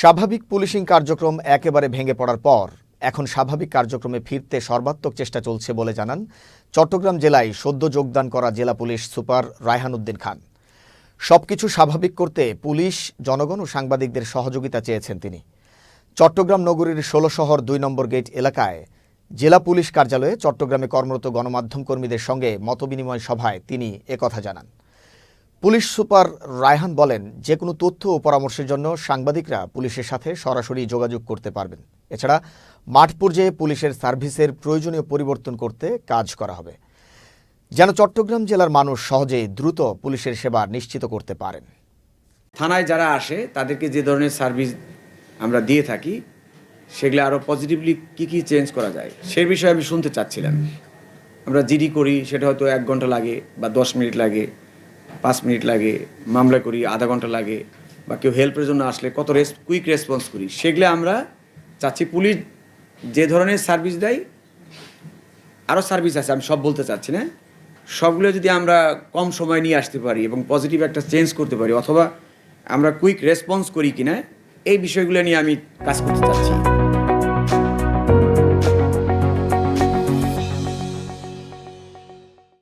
স্বাভাবিক পুলিশিং কার্যক্রম একেবারে ভেঙে পড়ার পর এখন স্বাভাবিক কার্যক্রমে ফিরতে সর্বাত্মক চেষ্টা চলছে বলে জানান চট্টগ্রাম জেলায় সদ্য যোগদান করা জেলা পুলিশ সুপার রায়হান উদ্দিন খান। সবকিছু স্বাভাবিক করতে পুলিশ, জনগণ ও সাংবাদিকদের সহযোগিতা চেয়েছেন তিনি। চট্টগ্রাম নগরীর ষোলো শহর দুই নম্বর গেট এলাকায় জেলা পুলিশ কার্যালয়ে চট্টগ্রামে কর্মরত গণমাধ্যম কর্মীদের সঙ্গে মতবিনিময় সভায় তিনি একথা জানান। পুলিশ সুপার রায়হান বলেন যে কোনো তথ্য ও পরামর্শের জন্য সাংবাদিকরা পুলিশের সাথে সরাসরি যোগাযোগ করতে পারবেন। এছাড়া, মাঠ পর্যায়ে পুলিশের সার্ভিসের প্রয়োজনীয় পরিবর্তন করতে কাজ করা হবে। যেন চট্টগ্রাম জেলার মানুষ সহজেই দ্রুত পুলিশের সেবা নিশ্চিত করতে পারেন। থানায় যারা আসে, তাদেরকে যে ধরনের সার্ভিস আমরা দিয়ে থাকি, সেগুলো আরও পজিটিভলি কী কী চেঞ্জ করা যায়, সে বিষয়ে আমি শুনতে চাচ্ছিলাম। আমরা জিডি করি, সেটা হয়তো এক ঘণ্টা লাগে বা দশ মিনিট লাগে। পাঁচ মিনিট লাগে, মামলা করি, আধা ঘণ্টা লাগে, বা কেউ হেল্পের জন্য আসলে কত রেস কুইক রেসপন্স করি, সেগুলো আমরা চাচ্ছি পুলিশ যে ধরনের সার্ভিস দেয় আরও সার্ভিস আছে, আমি সব বলতে চাচ্ছি না। সবগুলো যদি আমরা কম সময় নিয়ে আসতে পারি এবং পজিটিভ একটা চেঞ্জ করতে পারি, অথবা আমরা কুইক রেসপন্স করি কিনা, এই বিষয়গুলো নিয়ে আমি কাজ করতে চাচ্ছি।